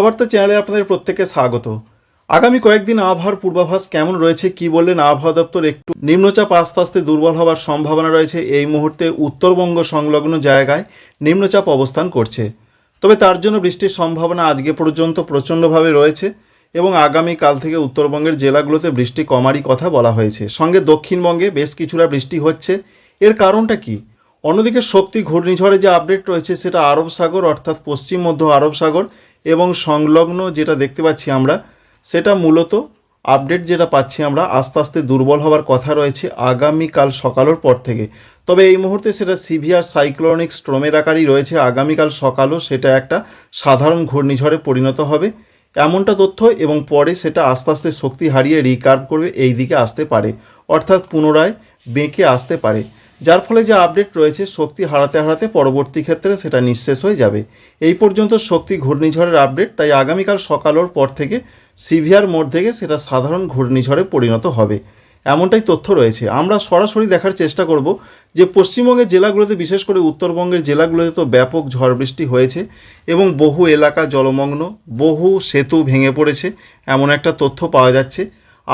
পূর্ববার্তা চ্যানেলে আপনাদের প্রত্যেককে স্বাগত। আগামী কয়েকদিন আবহাওয়ার পূর্বাভাস কেমন রয়েছে, কি বললেন আবহাওয়া দপ্তর? একটু নিম্নচাপ আস্তে আস্তে দুর্বল হওয়ার সম্ভাবনা রয়েছে এই মুহূর্তে উত্তরবঙ্গ সংলগ্ন জায়গায় নিম্নচাপ অবস্থান করছে। তবে তার জন্য বৃষ্টির সম্ভাবনা আজকে পর্যন্ত প্রচণ্ডভাবে রয়েছে এবং আগামী কাল থেকে উত্তরবঙ্গের জেলাগুলোতে বৃষ্টি কমারই কথা বলা হয়েছে। সঙ্গে দক্ষিণবঙ্গে বেশ কিছুটা বৃষ্টি হচ্ছে। এর কারণটা কি? অন্যদিকে শক্তি ঘূর্ণিঝড়ে যে আপডেট রয়েছে সেটা আরব সাগর অর্থাৎ পশ্চিম মধ্য আরব সাগর এবং সংলগ্ন যেটা দেখতে পাচ্ছি আমরা, সেটা মূলত আপডেট যেটা পাচ্ছি আমরা, আস্তে আস্তে দুর্বল হওয়ার কথা রয়েছে আগামীকাল সকালের পর থেকে। তবে এই মুহূর্তে সেটা সিভিয়ার সাইক্লোনিক স্ট্রোমের আকারই রয়েছে। আগামীকাল সকালও সেটা একটা সাধারণ ঘূর্ণিঝড়ে পরিণত হবে। এমনটা তথ্য এবং পরে সেটা আস্তে আস্তে শক্তি হারিয়ে রিকার্ভ করবে এই দিকে আসতে পারে। অর্থাৎ পুনরায় বেঁকে আসতে পারে। যার ফলে যে আপডেট রয়েছে, শক্তি হারাতে হারাতে পরবর্তী ক্ষেত্রে সেটা নিঃশেষ হয়ে যাবে। এই পর্যন্ত শক্তি ঘূর্ণিঝড়ের আপডেট তাই আগামীকাল সকালের পর থেকে সিভিয়ার মোড থেকে সেটা সাধারণ ঘূর্ণিঝড়ে পরিণত হবে। এমনটাই তথ্য রয়েছে। আমরা সরাসরি দেখার চেষ্টা করব যে পশ্চিমবঙ্গের জেলাগুলোতে, বিশেষ করে উত্তরবঙ্গের জেলাগুলোতে তো ব্যাপক ঝড় বৃষ্টি হয়েছে এবং বহু এলাকা জলমগ্ন, বহু সেতু ভেঙে পড়েছে, এমন একটা তথ্য পাওয়া যাচ্ছে।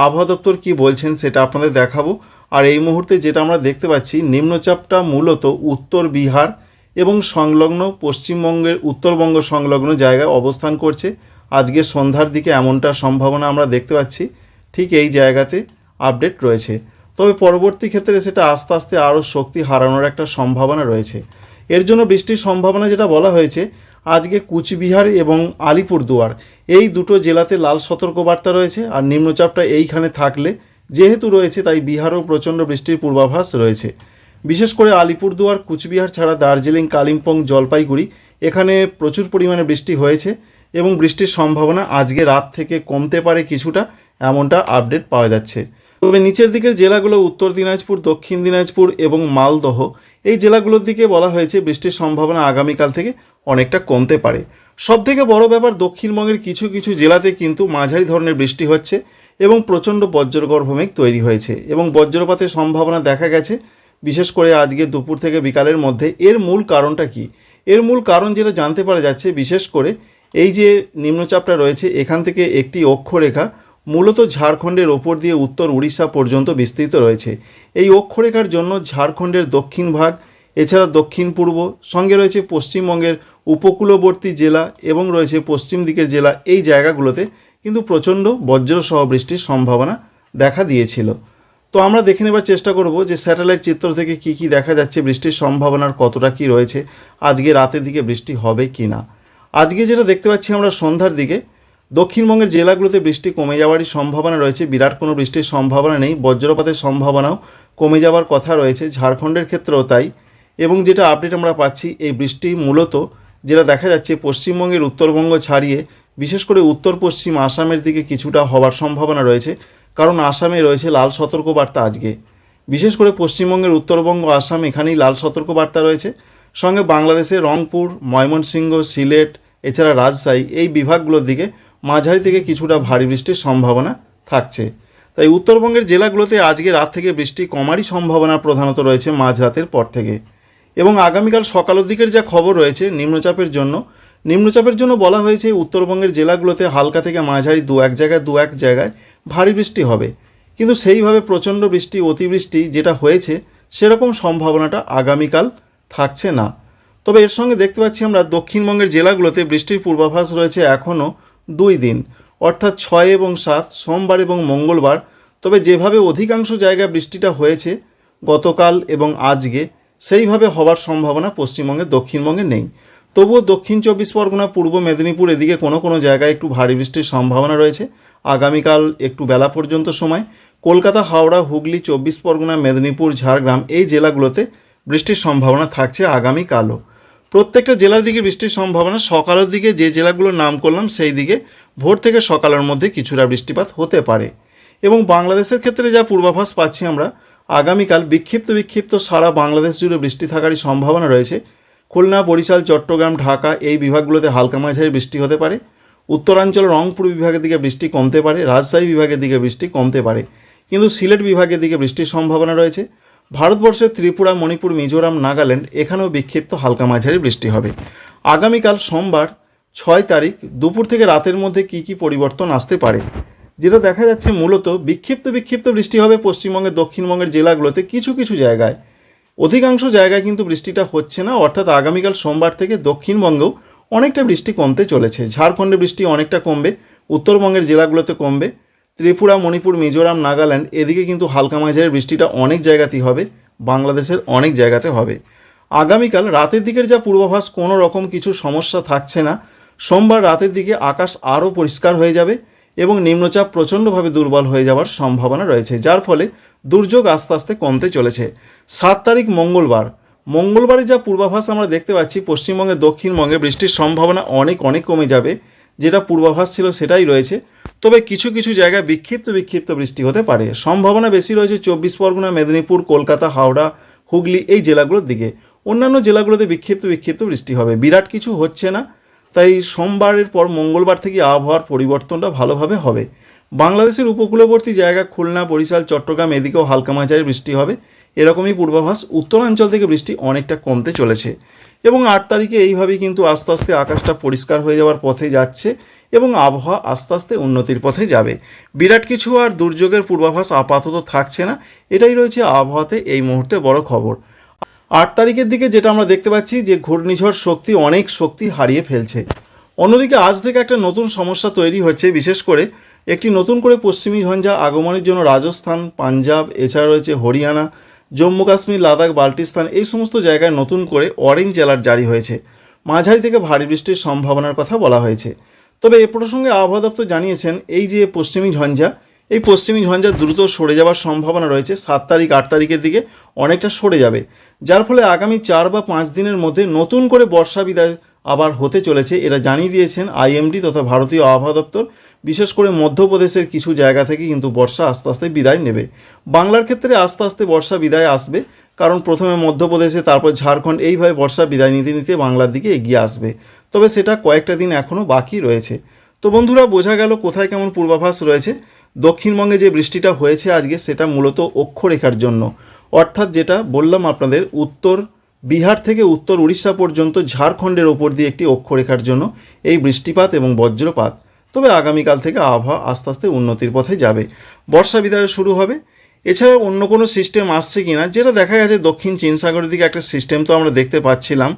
আবহাওয়া দপ্তর কী বলছেন সেটা আপনাদের দেখাবো। আর এই মুহূর্তে যেটা আমরা দেখতে পাচ্ছি, নিম্নচাপটা মূলত উত্তর বিহার এবং সংলগ্ন পশ্চিমবঙ্গের উত্তরবঙ্গ সংলগ্ন জায়গায় অবস্থান করছে। আজকে সন্ধ্যার দিকে এমনটা সম্ভাবনা আমরা দেখতে পাচ্ছি। ঠিক এই জায়গাতে আপডেট রয়েছে। তবে পরবর্তী ক্ষেত্রে সেটা আস্তে আস্তে আরও শক্তি হারানোর একটা সম্ভাবনা রয়েছে। এর জন্য বৃষ্টির সম্ভাবনা যেটা বলা হয়েছে আজকে কুচবিহার এবং আলিপুরদুয়ার। এই দুটো জেলাতে লাল সতর্কবার্তা রয়েছে আর নিম্নচাপটা এইখানে থাকলে যেহেতু রয়েছে, তাই বিহারেও প্রচণ্ড বৃষ্টির পূর্বাভাস রয়েছে। বিশেষ করে আলিপুরদুয়ার, কুচবিহার ছাড়া দার্জিলিং, কালিম্পং, জলপাইগুড়ি এখানে প্রচুর পরিমাণে বৃষ্টি হয়েছে এবং বৃষ্টির সম্ভাবনা আজকে রাত থেকে কমতে পারে কিছুটা, এমনটা আপডেট পাওয়া যাচ্ছে। তবে নিচের দিকের জেলাগুলো উত্তর দিনাজপুর, দক্ষিণ দিনাজপুর এবং মালদহ এই জেলাগুলোর দিকে বলা হয়েছে বৃষ্টির সম্ভাবনা আগামীকাল থেকে অনেকটা কমতে পারে। সব থেকে বড় ব্যাপার, দক্ষিণবঙ্গের কিছু কিছু জেলাতে কিন্তু মাঝারি ধরনের বৃষ্টি হচ্ছে এবং প্রচণ্ড বজ্রগর্ভ মেঘ তৈরি হয়েছে এবং বজ্রপাতের সম্ভাবনা দেখা গেছে। বিশেষ করে আজকে দুপুর থেকে বিকালের মধ্যে। এর মূল কারণটা কি? এর মূল কারণ যেটা জানতে পারা যাচ্ছে, বিশেষ করে এই যে নিম্নচাপটা রয়েছে, এখান থেকে একটি অক্ষরেখা মূলত ঝাড়খণ্ডের ওপর দিয়ে উত্তর উড়িষ্যা পর্যন্ত বিস্তৃত রয়েছে। এই অক্ষরেখার জন্য ঝাড়খণ্ডের দক্ষিণ ভাগ, এছাড়া দক্ষিণ পূর্ব, সঙ্গে রয়েছে পশ্চিমবঙ্গের উপকূলবর্তী জেলা এবং রয়েছে পশ্চিম দিকের জেলা এই জায়গাগুলোতে কিন্তু প্রচণ্ড বজ্রসহ বৃষ্টির সম্ভাবনা দেখা দিয়েছিল। তো আমরা দেখে নেবার চেষ্টা করব যে স্যাটেলাইট চিত্র থেকে কি কি দেখা যাচ্ছে, বৃষ্টির সম্ভাবনার কতটা কি রয়েছে, আজকে রাতের দিকে বৃষ্টি হবে কি না আজকে যেটা দেখতে পাচ্ছি আমরা সন্ধ্যার দিকে দক্ষিণবঙ্গের জেলাগুলোতে বৃষ্টি কমে যাওয়ারই সম্ভাবনা রয়েছে। বিরাট কোনো বৃষ্টির সম্ভাবনা নেই। বজ্রপাতের সম্ভাবনাও কমে যাওয়ার কথা রয়েছে ঝাড়খণ্ডের ক্ষেত্রেও তাই। এবং যেটা আপডেট আমরা পাচ্ছি, এই বৃষ্টি মূলত যেটা দেখা যাচ্ছে পশ্চিমবঙ্গের উত্তরবঙ্গ ছাড়িয়ে, বিশেষ করে উত্তর, পশ্চিম আসামের দিকে কিছুটা হওয়ার সম্ভাবনা রয়েছে। কারণ আসামে রয়েছে লাল সতর্কবার্তা আজকে। বিশেষ করে পশ্চিমবঙ্গের উত্তরবঙ্গ, আসাম এখানেই লাল সতর্কবার্তা রয়েছে। সঙ্গে বাংলাদেশে রংপুর, ময়মনসিংহ, সিলেট, এছাড়া রাজশাহী এই বিভাগগুলোর দিকে মাঝারি থেকে কিছুটা ভারী বৃষ্টির সম্ভাবনা থাকছে। তাই উত্তরবঙ্গের জেলাগুলোতে আজকে রাত থেকে বৃষ্টি কমারই সম্ভাবনা প্রধানত রয়েছে মাঝরাতের পর থেকে। এবং আগামীকাল সকালের দিকের যা খবর রয়েছে নিম্নচাপের জন্য নিম্নচাপের জন্য বলা হয়েছে উত্তরবঙ্গের জেলাগুলোতে হালকা থেকে মাঝারি দু এক জায়গায় দু এক জায়গায় ভারী বৃষ্টি হবে। কিন্তু সেইভাবে প্রচণ্ড বৃষ্টি, অতিবৃষ্টি যেটা হয়েছে, সেরকম সম্ভাবনাটা আগামীকাল থাকছে না। তবে এর সঙ্গে দেখতে পাচ্ছি আমরা দক্ষিণবঙ্গের জেলাগুলোতে বৃষ্টির পূর্বাভাস রয়েছে এখনও দুই দিন, অর্থাৎ ছয় এবং সাত, সোমবার এবং মঙ্গলবার। তবে যেভাবে অধিকাংশ জায়গায় বৃষ্টিটা হয়েছে গতকাল এবং আজকে, সেইভাবে হওয়ার সম্ভাবনা পশ্চিমবঙ্গের দক্ষিণবঙ্গে নেই। তবুও দক্ষিণ চব্বিশ পরগনা, পূর্ব মেদিনীপুর, এদিকে কোনো কোনো জায়গায় একটু ভারী বৃষ্টির সম্ভাবনা রয়েছে। আগামীকাল একটু বেলা পর্যন্ত সময়। কলকাতা, হাওড়া, হুগলি, চব্বিশ পরগনা, মেদিনীপুর, ঝাড়গ্রাম এই জেলাগুলোতে বৃষ্টির সম্ভাবনা থাকছে আগামীকালও। প্রত্যেকটা জেলার দিকে বৃষ্টির সম্ভাবনা, সকালের দিকে যে জেলাগুলোর নাম করলাম সেই দিকে ভোর থেকে সকালের মধ্যে কিছুটা বৃষ্টিপাত হতে পারে। এবং বাংলাদেশের ক্ষেত্রে যা পূর্বাভাস পাচ্ছি আমরা, আগামীকাল বিক্ষিপ্ত বিক্ষিপ্ত সারা বাংলাদেশ জুড়ে বৃষ্টি থাকারই সম্ভাবনা রয়েছে। খুলনা, বরিশাল, চট্টগ্রাম, ঢাকা এই বিভাগগুলোতে হালকা মাঝারি বৃষ্টি হতে পারে। উত্তরাঞ্চল রংপুর বিভাগের দিকে বৃষ্টি কমতে পারে, রাজশাহী বিভাগের দিকে বৃষ্টি কমতে পারে। কিন্তু সিলেট বিভাগের দিকে বৃষ্টির সম্ভাবনা রয়েছে। ভারতবর্ষের ত্রিপুরা, মণিপুর, মিজোরাম, নাগাল্যান্ড এখানেও বিক্ষিপ্ত হালকা মাঝারি বৃষ্টি হবে। আগামীকাল সোমবার ছয় তারিখ দুপুর থেকে রাতের মধ্যে কি কি পরিবর্তন আসতে পারে? যেটা দেখা যাচ্ছে মূলত বিক্ষিপ্ত বিক্ষিপ্ত বৃষ্টি হবে পশ্চিমবঙ্গের, দক্ষিণবঙ্গের জেলাগুলোতে কিছু কিছু জায়গায়। অধিকাংশ জায়গায় কিন্তু বৃষ্টিটা হচ্ছে না, অর্থাৎ আগামীকাল সোমবার থেকে দক্ষিণবঙ্গেও অনেকটা বৃষ্টি কমতে চলেছে। ঝাড়খণ্ডে বৃষ্টি অনেকটা কমবে, উত্তরবঙ্গের জেলাগুলোতে কমবে ত্রিপুরা, মণিপুর, মিজোরাম, নাগাল্যান্ড এদিকে কিন্তু হালকা মাঝারি বৃষ্টিটা অনেক জায়গাতেই হবে, বাংলাদেশের অনেক জায়গাতে হবে। আগামীকাল রাতের দিকের যা পূর্বাভাস কোনো রকম কিছু সমস্যা থাকছে না। সোমবার রাতের দিকে আকাশ আরও পরিষ্কার হয়ে যাবে এবং নিম্নচাপ প্রচণ্ডভাবে দুর্বল হয়ে যাওয়ার সম্ভাবনা রয়েছে, যার ফলে দুর্যোগ আস্তে আস্তে কমতে চলেছে। সাত তারিখ মঙ্গলবার। মঙ্গলবারে যা পূর্বাভাস আমরা দেখতে পাচ্ছি পশ্চিমবঙ্গের দক্ষিণবঙ্গে বৃষ্টির সম্ভাবনা অনেক অনেক কমে যাবে। যেটা পূর্বাভাস ছিল সেটাই রয়েছে। তবে কিছু কিছু জায়গায় বিক্ষিপ্ত বিক্ষিপ্ত বৃষ্টি হতে পারে। সম্ভাবনা বেশি রয়েছে চব্বিশ পরগনা, মেদিনীপুর, কলকাতা, হাওড়া, হুগলি এই জেলাগুলোর দিকে। অন্যান্য জেলাগুলোতে বিক্ষিপ্ত বিক্ষিপ্ত বৃষ্টি হবে। বিরাট কিছু হচ্ছে না, তাই সোমবারের পর মঙ্গলবার থেকে আবহাওয়ার পরিবর্তনটা ভালোভাবে হবে। বাংলাদেশের উপকূলবর্তী জায়গা খুলনা, বরিশাল, চট্টগ্রাম, এদিকেও হালকা মাঝারি বৃষ্টি হবে। এরকমই পূর্বাভাস উত্তরাঞ্চল থেকে বৃষ্টি অনেকটা কমতে চলেছে। এবং আট তারিখে এইভাবেই কিন্তু আস্তে আস্তে আকাশটা পরিষ্কার হয়ে যাওয়ার পথে যাচ্ছে এবং আবহাওয়া আস্তে আস্তে উন্নতির পথে যাবে। বিরাট কিছু আর দুর্যোগের পূর্বাভাস আপাতত থাকছে না। এটাই রয়েছে আবহাওয়াতে এই মুহূর্তে বড় খবর। আট তারিখের দিকে যেটা আমরা দেখতে পাচ্ছি যে ঘূর্ণিঝড় শক্তি অনেক শক্তি হারিয়ে ফেলছে। অন্যদিকে আজ থেকে একটা নতুন সমস্যা তৈরি হচ্ছে, বিশেষ করে একটি নতুন করে পশ্চিমী ঝঞ্ঝা আগমনের জন্য রাজস্থান, পাঞ্জাব, এছাড়া রয়েছে হরিয়ানা জম্মু কাশ্মীর, লাদাখ, বাল্টিস্তান এই সমস্ত জায়গায় নতুন করে অরেঞ্জ অ্যালার্ট জারি হয়েছে। মাঝারি থেকে ভারী বৃষ্টির সম্ভাবনার কথা বলা হয়েছে। তবে এ প্রসঙ্গে আবহাওয়া দপ্তর জানিয়েছেন, এই যে পশ্চিমী ঝঞ্ঝা, এই পশ্চিমী ঝঞ্ঝা দ্রুত সরে যাওয়ার সম্ভাবনা রয়েছে। সাত তারিখ, আট তারিখের দিকে অনেকটা সরে যাবে। যার ফলে আগামী চার বা পাঁচ দিনের মধ্যে নতুন করে বর্ষা বিদায় আবার হতে চলেছে। এরা জানিয়ে দিয়েছেন আইএমডি তথা ভারতীয় আবহাওয়া দপ্তর। বিশেষ করে মধ্যপ্রদেশের কিছু জায়গা থেকে কিন্তু বর্ষা আস্তে আস্তে বিদায় নেবে। বাংলার ক্ষেত্রে আস্তে আস্তে বর্ষা বিদায় আসবে, কারণ প্রথমে মধ্যপ্রদেশে, তারপর ঝাড়খণ্ড, এইভাবে বর্ষা বিদায় নিতে নিতে বাংলার দিকে এগিয়ে আসবে। তবে সেটা কয়েকটা দিন এখনও বাকি রয়েছে। তো বন্ধুরা, বোঝা গেল কোথায় কেমন পূর্বাভাস রয়েছে। দক্ষিণবঙ্গে যে বৃষ্টিটা হয়েছে আজকে, সেটা মূলত অক্ষরেখার জন্য। অর্থাৎ যেটা বললাম আপনাদের, উত্তর বিহার থেকে উত্তর উড়িষ্যা পর্যন্ত ঝাড়খণ্ডের ওপর দিয়ে একটি অক্ষরেখার জন্য এই বৃষ্টিপাত এবং বজ্রপাত। তবে আগামীকাল থেকে আবহাওয়া আস্তে আস্তে উন্নতির পথে যাবে। বর্ষা বিদায় শুরু হবে। এছাড়া অন্য কোনো সিস্টেম আসছে কি না যেটা দেখা গেছে দক্ষিণ চীন সাগরের দিকে একটা সিস্টেম তো আমরা দেখতে পাচ্ছিলাম,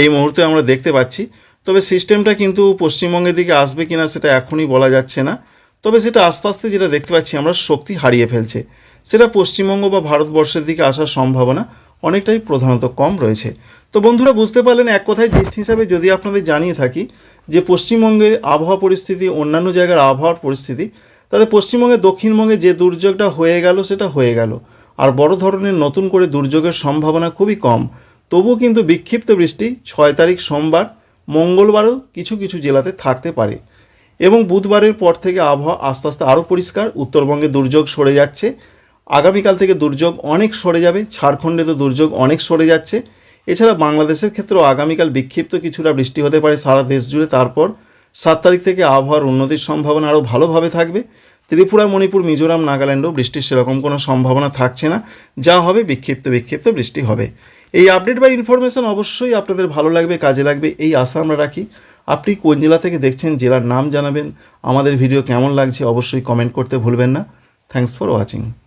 এই মুহূর্তে আমরা দেখতে পাচ্ছি। তবে সিস্টেমটা কিন্তু পশ্চিমবঙ্গের দিকে আসবে কিনা সেটা এখনই বলা যাচ্ছে না। তবে সেটা আস্তে আস্তে যেটা দেখতে পাচ্ছি, আমরা শক্তি হারিয়ে ফেলছে। সেটা পশ্চিমবঙ্গ বা ভারতবর্ষের দিকে আসার সম্ভাবনা অনেকটাই প্রধানত কম রয়েছে। তো বন্ধুরা, বুঝতে পারলেন এক কথায় দৃষ্টি হিসাবে যদি আপনাদের জানিয়ে থাকি যে পশ্চিমবঙ্গের আবহাওয়া পরিস্থিতি, অন্যান্য জায়গার আবহাওয়ার পরিস্থিতি তাহলে পশ্চিমবঙ্গে দক্ষিণবঙ্গে যে দুর্যোগটা হয়ে গেল সেটা হয়ে গেল। আর বড় ধরনের নতুন করে দুর্যোগের সম্ভাবনা খুবই কম। তবুও কিন্তু বিক্ষিপ্ত বৃষ্টি ছয় তারিখ সোমবার, মঙ্গলবারও কিছু কিছু জেলাতে থাকতে পারে। এবং বুধবারের পর থেকে আবহাওয়া আস্তে আস্তে আরও পরিষ্কার, উত্তরবঙ্গে দুর্যোগ সরে যাচ্ছে। আগামীকাল থেকে দুর্যোগ অনেক সরে যাবে, ঝাড়খণ্ডে তো দুর্যোগ অনেক সরে যাচ্ছে। এছাড়া বাংলাদেশের ক্ষেত্রেও আগামীকাল বিক্ষিপ্ত কিছুটা বৃষ্টি হতে পারে সারা দেশ জুড়ে। তারপর সাত তারিখ থেকে আবহাওয়ার উন্নতির সম্ভাবনা আরও ভালোভাবে থাকবে। ত্রিপুরা, মণিপুর, মিজোরাম, নাগাল্যান্ডেও বৃষ্টির সেরকম কোনো সম্ভাবনা থাকছে না। যা হবে বিক্ষিপ্ত বিক্ষিপ্ত বৃষ্টি হবে। এই আপডেট বা ইনফরমেশন অবশ্যই আপনাদের ভালো লাগবে, কাজে লাগবে, এই আশা আমরা রাখি। আপনি কোন জেলা থেকে দেখছেন, জেলার নাম জানাবেন। আমাদের ভিডিও কেমন লাগছে অবশ্যই কমেন্ট করতে ভুলবেন না। Thanks for watching